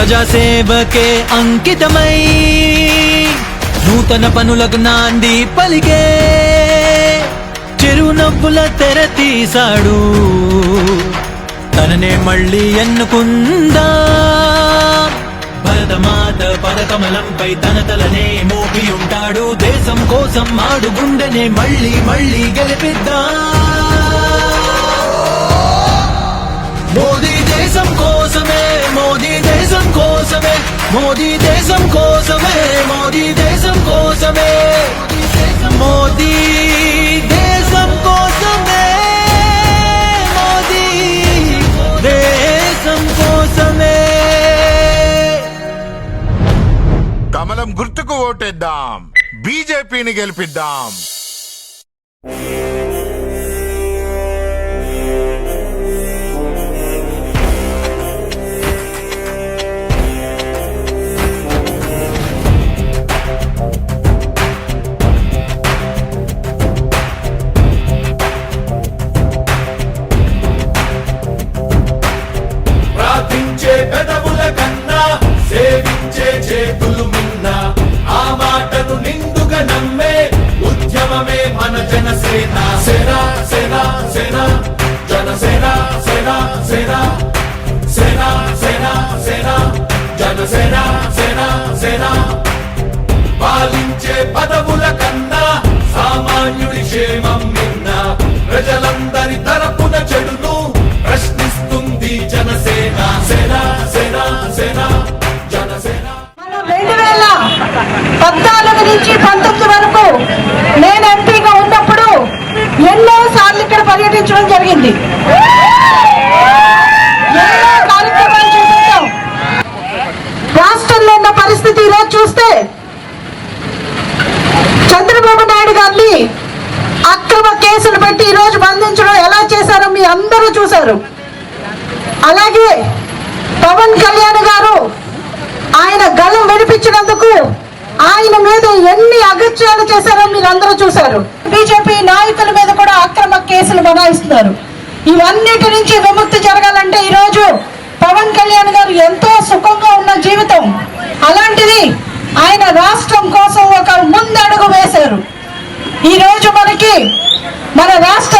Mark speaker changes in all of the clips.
Speaker 1: ప్రజాసేవకే అంకితమై నూతన పనులకు నాంది పలికే చెరునవ్వుల తెర తీశాడు. తననే మళ్ళీ ఎన్నుకుందా? భరతమాత పదకమలంపై తన తలనే మోపి ఉంటాడు దేశం కోసం ఆడు గుండెనే మళ్ళీ మళ్ళీ గెలిపిద్దా? మోదీ దేశం కోసమే మోదీ దేశం కోసమే. మోదీ దేశం కోసమే మోదీ దేశం కోసమే.
Speaker 2: కమలం గుర్తుకు ఓటేద్దాం. బీజేపీని గెలిపిద్దాం.
Speaker 3: పెదవుల కన్నా సేవించే చేతులు మిన్న ఆ మాటను నిండుగా నమ్మే ఉద్యమమే మన జనసేన. సేన సేన సేన జనసేన సేన సేన సేన సేన సేన జనసేన సేన సేన. పాలించే
Speaker 4: పద్నాలుగు నుంచి పంతొమ్మిది వరకు నేను ఎంపీగా ఉన్నప్పుడు ఎన్నో సార్లు ఇక్కడ పర్యటించడం జరిగింది. ఎన్నో కార్యక్రమాలు రాష్ట్రంలో ఉన్న పరిస్థితి ఈరోజు చూస్తే చంద్రబాబు నాయుడు గారిని అక్రమ కేసులు పెట్టి ఈ రోజు బంధించడం ఎలా చేశారో మీ అందరూ చూశారు. అలాగే పవన్ కళ్యాణ్ గారు ఆయన గలం వినిపించి ఆయన మీద ఎన్ని అగత్యాలు చేశారో మీరు అందరూ చూశారు. బీజేపీ నాయకుల మీద కూడా అక్రమ కేసులు బనాయిస్తున్నారు. ఇవన్నిటి నుంచి విముక్తి జరగాలంటే ఈ రోజు పవన్ కళ్యాణ్ గారు ఎంతో సుఖంగా ఉన్న జీవితం. అలాంటిది ఆయన రాష్ట్రం కోసం ఒక ముందడుగు వేశారు. ఈ రోజు మనకి మన
Speaker 3: రాష్ట్ర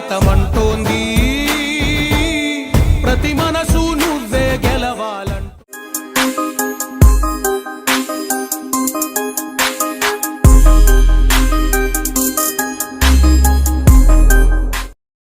Speaker 3: கத்தமன்